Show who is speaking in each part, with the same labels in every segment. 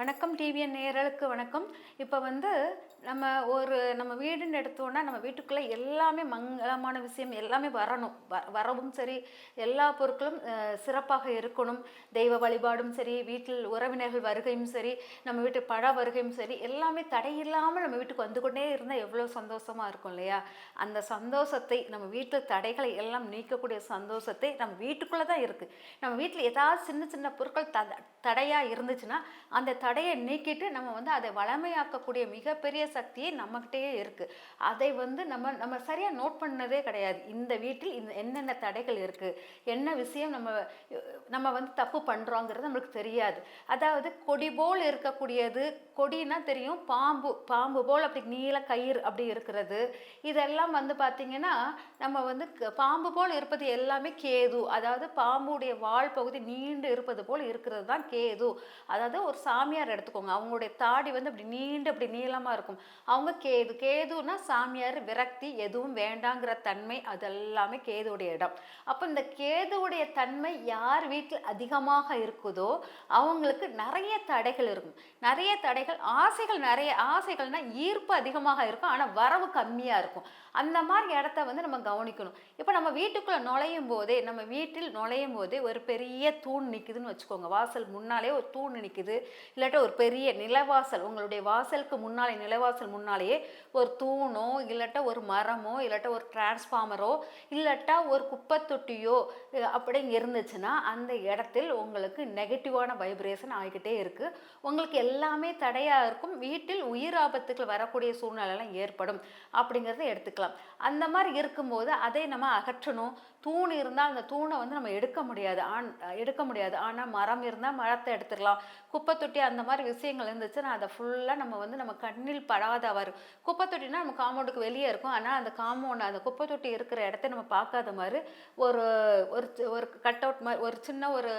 Speaker 1: வணக்கம் டிவிஎன் நேயர்களுக்கு வணக்கம். இப்போ வந்து நம்ம ஒரு நம்ம வீடுன்னு எடுத்தோன்னா நம்ம வீட்டுக்குள்ளே எல்லாமே மங்களமான விஷயம் எல்லாமே வரணும். வ வரவும் சரி எல்லா பொருட்களும் சிறப்பாக இருக்கணும். தெய்வ வழிபாடும் சரி வீட்டில் உறவினர்கள் வருகையும் சரி நம்ம வீட்டு பழ வருகையும் சரி எல்லாமே தடையில்லாமல் நம்ம வீட்டுக்கு வந்து கொண்டே இருந்தால் எவ்வளோ சந்தோஷமாக இருக்கும் இல்லையா? அந்த சந்தோஷத்தை நம்ம வீட்டில் தடைகளை எல்லாம் நீக்கக்கூடிய சந்தோஷத்தை நம்ம வீட்டுக்குள்ளே தான் இருக்குது நம்ம வீட்டில் ஏதாவது சின்ன சின்ன பொருட்கள் த தடையாக இருந்துச்சுன்னா அந்த தடையை நீக்கிட்டு நம்ம வந்து அதை வளமையாக்கக்கூடிய மிகப்பெரிய சக்தியே நம்மக்கிட்டேயே இருக்குது அதை வந்து நம்ம நம்ம சரியாக நோட் பண்ணதே கிடையாது. இந்த வீட்டில் இந்த என்னென்ன தடைகள் இருக்குது என்ன விஷயம் நம்ம நம்ம வந்து தப்பு பண்ணுறோங்கிறது நம்மளுக்கு தெரியாது. அதாவது கொடி போல் இருக்கக்கூடியது கொடினா தெரியும் பாம்பு பாம்பு போல் அப்படி நீல கயிறு அப்படி இருக்கிறது. இதெல்லாம் வந்து பார்த்திங்கன்னா நம்ம வந்து க- பாம்பு போல் இருப்பது எல்லாமே கேது. அதாவது பாம்புடைய வால் பகுதி நீண்டு இருப்பது போல் இருக்கிறது தான் கேது. அதாவது ஒரு சாமியார் எடுத்துக்கோங்க. அவங்களுடைய தாடி வந்து அப்படி நீண்டு அப்படி நீளமாக இருக்கும். அவங்க கேது கேதுன்னா சாமியார் விரக்தி எதுவும் வேண்டாங்கிற தன்மை அதெல்லாமே கேதுவுடைய இடம். அப்போ இந்த கேதுவுடைய தன்மை யார் வீட்டில் அதிகமாக இருக்குதோ அவங்களுக்கு நிறைய தடைகள் இருக்கும். நிறைய தடைகள் ஆசைகள் நிறைய ஆசைகள்னா ஈர்ப்பு அதிகமாக இருக்கும் ஆனால் வரவு கம்மியாக இருக்கும். அந்த மாதிரி இடத்த வந்து நம்ம கவனிக்கணும். இப்போ நம்ம வீட்டுக்குள்ளே நுழையும் போதே நம்ம வீட்டில் நுழையும் போதே ஒரு பெரிய தூண் நிற்குதுன்னு வச்சுக்கோங்க. வாசல் முன்னாலே ஒரு தூண் நிற்குது இல்லாட்டா ஒரு பெரிய நிலவாசல் உங்களுடைய வாசலுக்கு முன்னாலே நிலவாசல் முன்னாலேயே ஒரு தூணோ இல்லாட்டா ஒரு மரமோ இல்லாட்டா ஒரு டிரான்ஸ்ஃபார்மரோ இல்லாட்டா ஒரு குப்பை தொட்டியோ அப்படி இருந்துச்சுன்னா அந்த இடத்தில் உங்களுக்கு நெகட்டிவான வைப்ரேஷன் ஆகிக்கிட்டே இருக்குது உங்களுக்கு எல்லாமே தடையாக இருக்கும். வீட்டில் உயிர் ஆபத்துக்கள் வரக்கூடிய சூழ்நிலைலாம் ஏற்படும் அப்படிங்கிறத எடுத்துக்கலாம். அந்த மாதிரி இருக்கும்போது அதை நம்ம அகற்றணும். தூண் இருந்தால் அந்த தூணை வந்து நம்ம எடுக்க முடியாது. ஆன் எடுக்க முடியாது. ஆனால் மரம் இருந்தால் மரத்தை எடுத்துடலாம் குப்பை தொட்டி அந்த மாதிரி விஷயங்கள் இருந்துச்சுன்னா அதை ஃபுல்லாக நம்ம வந்து நம்ம கண்ணில் படாத வரும் குப்பை தொட்டினா நம்ம காம்பவுண்டுக்கு வெளியே இருக்கும். ஆனால் அந்த காம்பவுண்ட் அந்த குப்பை தொட்டி இருக்கிற இடத்த நம்ம பார்க்காத மாதிரி ஒரு ஒரு ஒரு கட் அவுட் மாதிரி ஒரு சின்ன ஒரு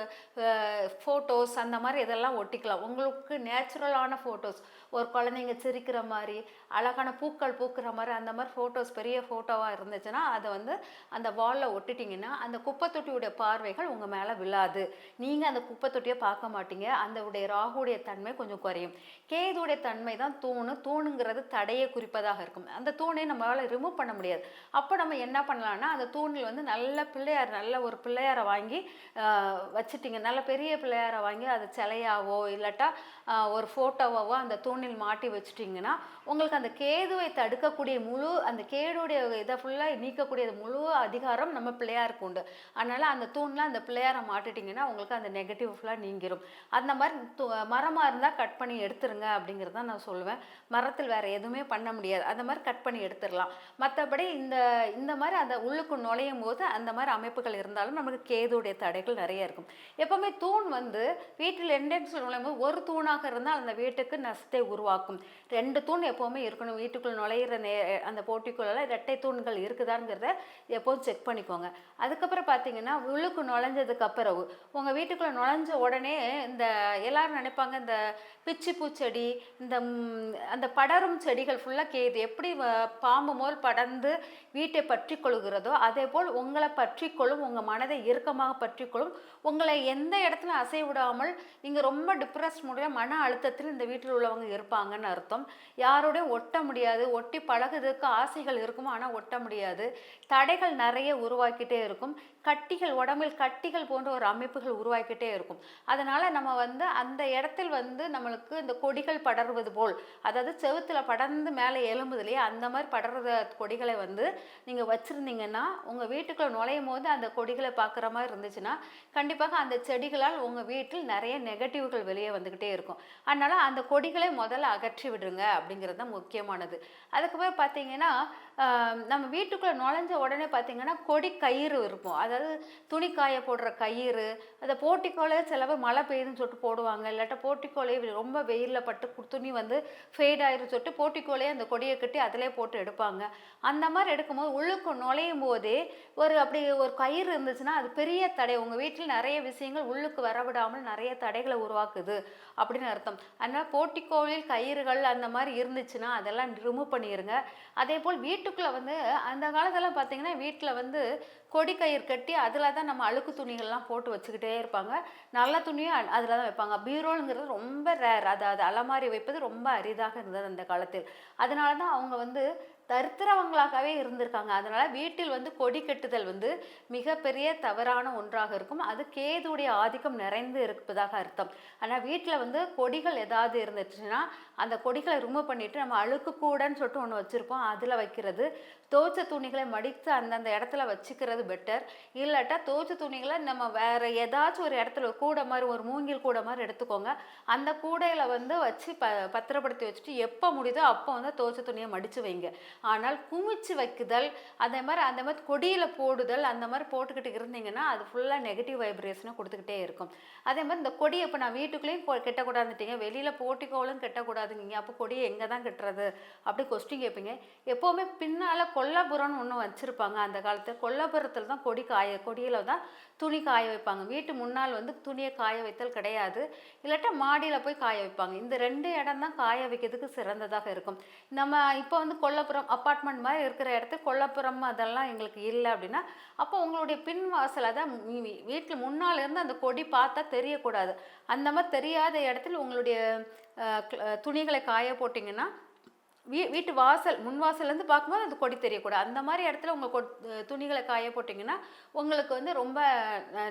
Speaker 1: ஃபோட்டோஸ் அந்த மாதிரி இதெல்லாம் ஒட்டிக்கலாம். உங்களுக்கு நேச்சுரலான ஃபோட்டோஸ் ஒரு குழந்தைங்க சிரிக்கிற மாதிரி அழகான பூக்கள் பூக்கிற மாதிரி அந்த மாதிரி ஃபோட்டோஸ் பெரிய ஃபோட்டோவாக இருந்துச்சுன்னா அதை வந்து அந்த வாலில் ஒட்டிட்டிங்கன்னா அந்த குப்பை தொட்டியுடைய பார்வைகள் உங்கள் மேலே விழாது. நீங்கள் அந்த குப்பை தொட்டியை பார்க்க மாட்டீங்க. அந்த உடைய ராகுடைய தன்மை கொஞ்சம் குறையும். கேதுடைய தன்மை தான் தூணு தூணுங்கிறது தடையை குறிப்பதாக இருக்கும். அந்த தூணை நம்மளால் ரிமூவ் பண்ண முடியாது. அப்போ நம்ம என்ன பண்ணலாம்னா அந்த தூணில் வந்து நல்ல பிள்ளையார் நல்ல ஒரு பிள்ளையாரை வாங்கி ஆஹ், வச்சுட்டிங்க. நல்ல பெரிய பிள்ளையாரை வாங்கி அது சிலையாவோ இல்லாட்டா ஒரு ஃபோட்டோவாவோ அந்த தூணில் மாட்டி வச்சுட்டிங்கன்னா உங்களுக்கு அந்த கேதுவை தடுக்கக்கூடிய முழு அந்த கேடுடைய இதை ஃபுல்லாக நீக்கக்கூடிய முழு அதிகாரம் நம்ம பிள்ளையாருக்கு உண்டு. அதனால் அந்த தூணில் அந்த பிள்ளையாரை மாட்டிட்டிங்கன்னா உங்களுக்கு அந்த நெகட்டிவ் ஃபுல்லாக நீங்கிடும் அந்த மாதிரி மரம் மரமாக இருந்தால் கட் பண்ணி எடுத்துருங்க அப்படிங்கிறது தான் நான் சொல்லுவேன். மரத்தில் வேறு எதுவுமே பண்ண முடியாது. அந்த மாதிரி கட் பண்ணி எடுத்துடலாம் மற்றபடி இந்த இந்த மாதிரி அந்த உள்ளுக்கு நுழையும் போது அந்த மாதிரி அமைப்புகள் இருந்தாலும் நமக்கு கேதுடைய தடைகள் நிறைய இருக்கும். எப்போவுமே தூண் வந்து வீட்டில் என்ட்ரன்ஸில் நுழையும் போது ஒரு தூணாக இருந்தால் அந்த வீட்டுக்கு நஷ்டத்தை உருவாக்கும். ரெண்டு தூண் எப்போவுமே இருக்கணும். வீட்டுக்குள் நுழையிற நே அந்த போட்டிக்குள்ளெல்லாம் இரட்டை தூண்கள் இருக்குதாங்கிறத எப்போதும் செக் பண்ணிக்கோங்க. அதுக்கப்புறம் பார்த்தீங்கன்னா உள்ளுக்கு நுழைஞ்சதுக்கு அப்புறம் உங்கள் வீட்டுக்குள்ளே நுழைஞ்ச உடனே இந்த எல்லாரும் நினைப்பாங்க இந்த பிச்சி பூச்செடி இந்த அந்த படரும் செடிகள் ஃபுல்லாக கேது. எப்படி வ- பாம்பு போல் படர்ந்து வீட்டை பற்றி கொள்கிறதோ அதே போல் உங்களை பற்றி கொள்ளும் உங்கள் மனதை இறுக்கமாக பற்றி கொள்ளும் உங்களை எந்த இடத்துல அசை விடாமல் நீங்கள் ரொம்ப டிப்ரெஸ் முடிய மன அழுத்தத்தில் இந்த வீட்டில் உள்ளவங்க இருப்பாங்கன்னு அர்த்தம். யாரோடையும் ஒட்ட முடியாது. ஒட்டி பழகுறதுக்கு ஆசைகள் இருக்கும் ஆனால் ஒட்ட முடியாது. தடைகள் நிறைய உருவாக்கிட்டே இருக்கும். கட்டிகள் உடம்பில் கட்டிகள் போன்ற ஒரு அமைப்புகள் உருவாக்கிட்டே இருக்கும். அதனால் நம்ம வந்து அந்த இடத்தில் வந்து நம்மளுக்கு இந்த கொடிகள் படர்வது போல் அதாவது செவுத்துல படர்ந்து மேலே எலும்புது இல்லையா? அந்த மாதிரி படர்ற கொடிகளை வந்து நீங்கள் வச்சுருந்தீங்கன்னா உங்கள் வீட்டுக்குள்ள நுழையும் போது அந்த கொடிகளை பார்க்குற மாதிரி இருந்துச்சுன்னா கண்டிப்பாக அந்த செடிகளால் உங்கள் வீட்டில் நிறைய நெகட்டிவ்கள் வெளியே வந்துக்கிட்டே இருக்கும். அதனால் அந்த கொடிகளை முதல்ல அகற்றி விடுங்க அப்படிங்கிறது தான் முக்கியமானது. அதுக்கப்புறம் பார்த்தீங்கன்னா நம்ம வீட்டுக்குள்ளே நுழைஞ்ச உடனே பார்த்தீங்கன்னா கொடி கயிறு இருக்கும். அதாவது துணி காய போடுற கயிறு அந்த போட்டிக்கோலே சில மழை பெய்யுதுன்னு சொல்லிட்டு போடுவாங்க. இல்லாட்டா போட்டிக்கோலையே ரொம்ப வெயிலில் பட்டு கு- துணி வந்து ஃபேட் ஆயிரும் சொல்லிட்டு போட்டிக்கோலையே அந்த கொடியை கட்டி அதிலே போட்டு எடுப்பாங்க. அந்த மாதிரி எடுக்கும்போது உள்ளுக்கு நுழையும் போதே ஒரு அப்படி ஒரு கயிறு இருந்துச்சுன்னா அது பெரிய தடை. உங்கள் வீட்டில் நிறைய விஷயங்கள் உள்ளுக்கு வரவிடாமல் நிறைய தடைகளை உருவாக்குது அப்படின்னு அர்த்தம். அதனால் போட்டிக்கோளில் கயிறுகள் அந்த மாதிரி இருந்துச்சுன்னா அதெல்லாம் ரிமூவ் பண்ணிடுங்க அதே போல் வீட்டுக்குள்ளே வந்து அந்த காலத்தெல்லாம் பார்த்தீங்கன்னா வீட்டில் வந்து கொடி கயிறு கட்டி அதில் தான் நம்ம அழுக்கு துணிகள்லாம் போட்டு வச்சுக்கிட்டே இருப்பாங்க. நல்ல துணியும் அதில் தான் வைப்பாங்க. பீரோலுங்கிறது ரொம்ப ரேர் அதாவது அலமாரி வைப்பது ரொம்ப அரிதாக இருந்தது அந்த காலத்தில். அதனால தான் அவங்க வந்து தருத்திரவங்களாகவே இருந்திருக்காங்க. அதனால் வீட்டில் வந்து கொடி கட்டுதல் வந்து மிகப்பெரிய தவறான ஒன்றாக இருக்கும். அது கேதுடைய ஆதிக்கம் நிறைந்து இருப்பதாக அர்த்தம். ஆனால் வீட்டில் வந்து கொடிகள் ஏதாவது இருந்துச்சுன்னா அந்த கொடிகளை ரிமூவ் பண்ணிட்டு நம்ம அழுக்கு கூடன்னு சொல்லிட்டு ஒன்று வச்சுருப்போம். அதில் வைக்கிறது. தோச்ச துணிகளை மடித்து அந்தந்த இடத்துல வச்சுக்கிறது பெட்டர் இல்லாட்டா தோச்ச துணிகளை நம்ம வேறு ஏதாச்சும் ஒரு இடத்துல கூடை மாதிரி ஒரு மூங்கில் கூடை மாதிரி எடுத்துக்கோங்க. அந்த கூடையில் வந்து வச்சு ப பத்திரப்படுத்தி வச்சுட்டு எப்போ முடியுதோ அப்போ வந்து தோச்ச துணியை மடித்து வைங்க. ஆனால் குமிச்சு வைக்குதல் அதே மாதிரி அந்த மாதிரி கொடியில் போடுதல் அந்த மாதிரி போட்டுக்கிட்டு இருந்தீங்கன்னா அது ஃபுல்லாக நெகட்டிவ் வைப்ரேஷனை கொடுத்துக்கிட்டே இருக்கும். அதே மாதிரி இந்த கொடியை இப்போ நான் வீட்டுக்குள்ளேயும் கொ- வெளியில் போட்டிக்கோளும் கெட்டக்கூடாதுங்க அப்போ கொடியை எங்கே தான் கட்டுறது? அப்படி கொஸ்டின் கேட்பீங்க எப்போவுமே பின்னால் கொல்லபுரம்னு ஒன்று வச்சுருப்பாங்க அந்த காலத்தில். கொல்லபுரத்தில் தான் கொடி காய கொடியில் தான் துணி காய வைப்பாங்க. வீட்டு முன்னால் வந்து துணியை காய வைத்தல் கிடையாது. இல்லாட்டா மாடியில் போய் காய வைப்பாங்க. இந்த ரெண்டு இடம் தான் காய வைக்கிறதுக்கு சிறந்ததாக இருக்கும். நம்ம இப்போ வந்து கொல்லப்புறம் அப்பார்ட்மெண்ட் மாதிரி இருக்கிற இடத்துக்கு கொல்லப்புறம் அதெல்லாம் எங்களுக்கு இல்லை அப்படின்னா அப்போ உங்களுடைய பின் வாசல் அதான் வீட்டில் முன்னால் இருந்து அந்த கொடி பார்த்தா தெரியக்கூடாது. அந்த மாதிரி தெரியாத இடத்துல உங்களுடைய துணிகளை காய போட்டிங்கன்னா வீ வீட்டு வாசல் முன் வாசல்லேருந்து பார்க்கும்போது அந்த கொடி தெரியக்கூடாது. அந்த மாதிரி இடத்துல உங்கள் கொட் துணிகளை காய போட்டிங்கன்னா உங்களுக்கு வந்து ரொம்ப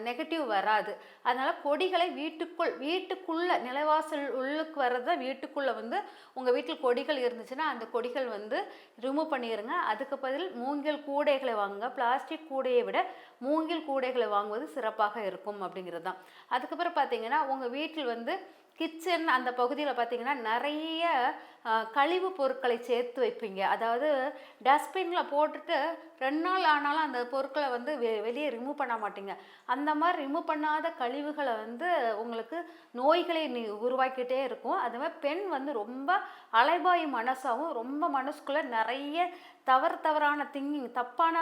Speaker 1: நெகட்டிவ் வராது. அதனால் கொடிகளை வீட்டுக்குள் வீட்டுக்குள்ளே நிலவாசல் உள்ளுக்கு வர்றத வீட்டுக்குள்ளே வந்து உங்கள் வீட்டில் கொடிகள் இருந்துச்சுன்னா அந்த கொடிகள் வந்து ரிமூவ் பண்ணிடுங்க அதுக்கு பதில் மூங்கில் கூடைகளை வாங்குங்க. பிளாஸ்டிக் கூடையை விட மூங்கில் கூடைகளை வாங்குவது சிறப்பாக இருக்கும் அப்படிங்கிறது தான். அதுக்கப்புறம் பார்த்தீங்கன்னா உங்கள் வீட்டில் வந்து கிச்சன் அந்த பகுதியில் பார்த்தீங்கன்னா நிறைய கழிவு பொருட்களை சேர்த்து வைப்பீங்க. அதாவது டஸ்ட்பினில் போட்டுட்டு ரெண்டு நாள் ஆனாலும் அந்த பொருட்களை வந்து வெ வெளியே ரிமூவ் பண்ண மாட்டீங்க. அந்த மாதிரி ரிமூவ் பண்ணாத கழிவுகளை வந்து உங்களுக்கு நோய்களை நீ உருவாக்கிட்டே இருக்கும். அது மாதிரி பெண் வந்து ரொம்ப அலைபாய் மனசாகவும் ரொம்ப மனசுக்குள்ளே நிறைய தவறு தவறான திங்கிங் தப்பான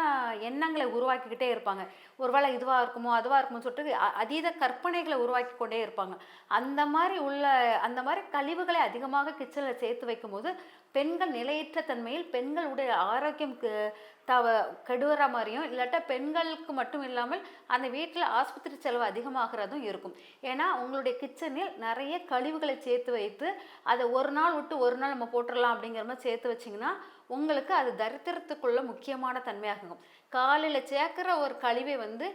Speaker 1: எண்ணங்களை உருவாக்கிக்கிட்டே இருப்பாங்க. ஒருவேளை இதுவாக இருக்குமோ அதுவாக இருக்குமோ சொல்லிட்டு அதீத கற்பனைகளை உருவாக்கி கொண்டே இருப்பாங்க. அந்த மாதிரி உள்ள அந்த மாதிரி கழிவுகளை அதிகமாக கிச்சனில் சேர்த்து வைக்கும்போது பெண்கள் நிலையற்ற தன்மையில் பெண்களுடைய ஆரோக்கியம் தவ கெடுகிற மாதிரியும் இல்லாட்டா பெண்களுக்கு மட்டும் இல்லாமல் அந்த வீட்டில் ஆஸ்பத்திரி செலவு அதிகமாகிறதும் இருக்கும். ஏன்னா உங்களுடைய கிச்சனில் நிறைய கழிவுகளை சேர்த்து வைத்து அதை ஒரு நாள் விட்டு ஒரு நாள் நம்ம போட்டுடலாம் அப்படிங்கிற மாதிரி சேர்த்து வச்சிங்கன்னா உங்களுக்கு அது தரித்திரத்துக்குள்ள முக்கியமான தன்மையாகும். காலையில் சேர்க்குற ஒரு கழிவை வந்து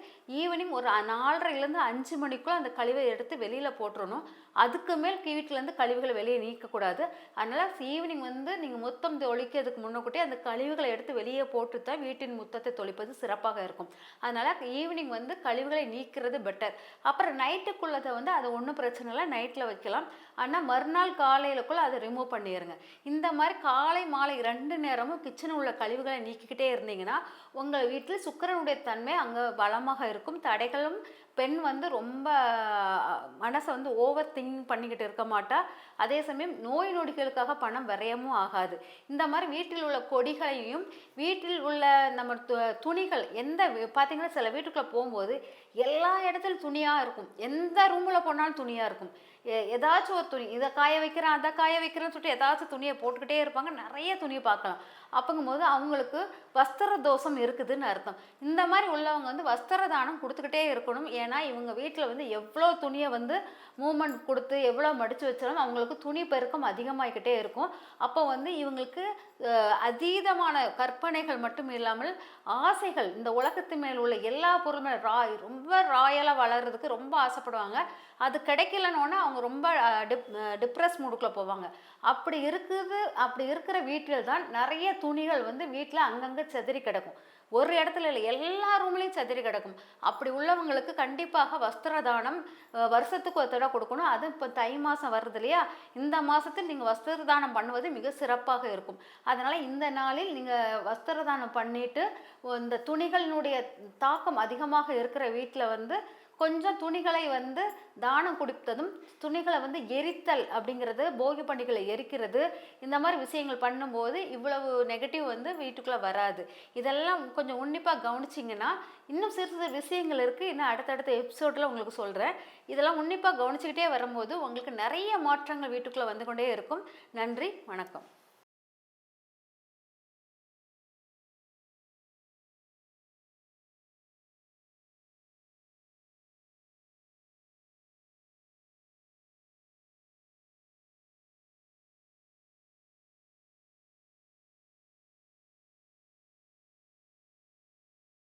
Speaker 1: ஈவினிங் ஒரு நாலரைலேருந்து அஞ்சு மணிக்குள்ளே அந்த கழிவை எடுத்து வெளியில் போட்டுறணும். அதுக்கு மேல் வீட்டிலேருந்து கழிவுகளை வெளியே நீக்கக்கூடாது அதனால் ஈவினிங் வந்து நீங்கள் முத்தம் தொளிக்கிறதுக்கு முன்னக்கூட்டி அந்த கழிவுகளை எடுத்து வெளியே போட்டு தான் வீட்டின் முத்தத்தை தொளிப்பது சிறப்பாக இருக்கும். அதனால் ஈவினிங் வந்து கழிவுகளை நீக்கிறது பெட்டர் அப்புறம் நைட்டுக்குள்ளதை வந்து அது ஒன்றும் பிரச்சனை இல்லை நைட்டில் வைக்கலாம். ஆனால் மறுநாள் காலையிலக்குள்ளே அதை ரிமூவ் பண்ணிடுங்க இந்த மாதிரி காலை மாலை ரெண்டு நேரமும் கிச்சனில் உள்ள கழிவுகளை நீக்கிக்கிட்டே இருந்தீங்கன்னா உங்கள் வீட்டில் சுக்கிரனுடைய தன்மை அங்கே பலமாக இருக்கும். தடைகளும் பெண் வந்து ரொம்ப மனசை வந்து ஓவர் திங்க் பண்ணிக்கிட்டு இருக்க மாட்டா. அதே சமயம் நோய் நொடிகளுக்காக பணம் விரயமும் ஆகாது. இந்த மாதிரி வீட்டில் உள்ள கொடிகளையும் வீட்டில் உள்ள நம்ம து- துணிகள் எந்த பார்த்திங்கன்னா சில வீட்டுக்குள்ளே போகும்போது எல்லா இடத்துலையும் துணியாக இருக்கும். எந்த ரூமில் போனாலும் துணியாக இருக்கும். ஏதாச்சும் ஒரு துணி இதை காய வைக்கிறேன் அதை காய வைக்கிறேன்னு சொல்லிட்டு ஏதாச்சும் துணியை போட்டுக்கிட்டே இருப்பாங்க. நிறைய துணியை பார்க்கலாம். அப்பங்கும்போது அவங்களுக்கு வஸ்திர தோஷம் இருக்குதுன்னு அர்த்தம். இந்த மாதிரி உள்ளவங்க வந்து வஸ்திர தானம் கொடுத்துக்கிட்டே இருக்கணும். ஏன்னா இவங்க வீட்டில் வந்து எவ்வளோ துணியை வந்து மூமெண்ட் கொடுத்து எவ்வளோ மடித்து வச்சாலும் அவங்களுக்கு துணி பெருக்கம் அதிகமாகிக்கிட்டே இருக்கும். அப்போ வந்து இவங்களுக்கு அதீதமான கற்பனைகள் மட்டும் இல்லாமல் ஆசைகள் இந்த உலகத்து மேல் உள்ள எல்லா பொருளுமே ராய் ரொம்ப ராயலாக வளர்றதுக்கு ரொம்ப ஆசைப்படுவாங்க. அது கிடைக்கலன்னு அவங்க ரொம்ப டிப் டிப்ரெஸ் மூடுக்குள்ளே போவாங்க. அப்படி இருக்குது அப்படி இருக்கிற வீட்டில் தான் நிறைய துணிகள் வந்து வீட்டில் அங்கங்கே செதறி கிடக்கும். ஒரு இடத்துல இல்லை எல்லா ரூம்லேயும் செதறி கிடக்கும். அப்படி உள்ளவங்களுக்கு கண்டிப்பாக வஸ்திர தானம் வருஷத்துக்கு ஒரு தடவை கொடுக்கணும். அது இப்போ தை மாதம் வருது இல்லையா? இந்த மாதத்தில் நீங்கள் வஸ்திர தானம் பண்ணுவது மிக சிறப்பாக இருக்கும். அதனால் இந்த நாளில் நீங்கள் வஸ்திர தானம் பண்ணிட்டு இந்த துணிகளினுடைய தாக்கம் அதிகமாக இருக்கிற வீட்டில் வந்து கொஞ்சம் துணிகளை வந்து தானம் கொடுத்ததும் துணிகளை வந்து எரித்தல் அப்படிங்கிறது போகி பண்டிகளை எரிக்கிறது இந்த மாதிரி விஷயங்கள் பண்ணும்போது இவ்வளவு நெகட்டிவ் வந்து வீட்டுக்குள்ளே வராது. இதெல்லாம் கொஞ்சம் உன்னிப்பாக கவனிச்சிங்கன்னா இன்னும் சிறு சிறு விஷயங்கள் இருக்குது இன்னும் அடுத்தடுத்த எபிசோடில் உங்களுக்கு சொல்கிறேன் இதெல்லாம் உன்னிப்பாக கவனிச்சுக்கிட்டே வரும்போது உங்களுக்கு நிறைய மாற்றங்கள் வீட்டுக்குள்ளே வந்து கொண்டே இருக்கும். நன்றி வணக்கம்.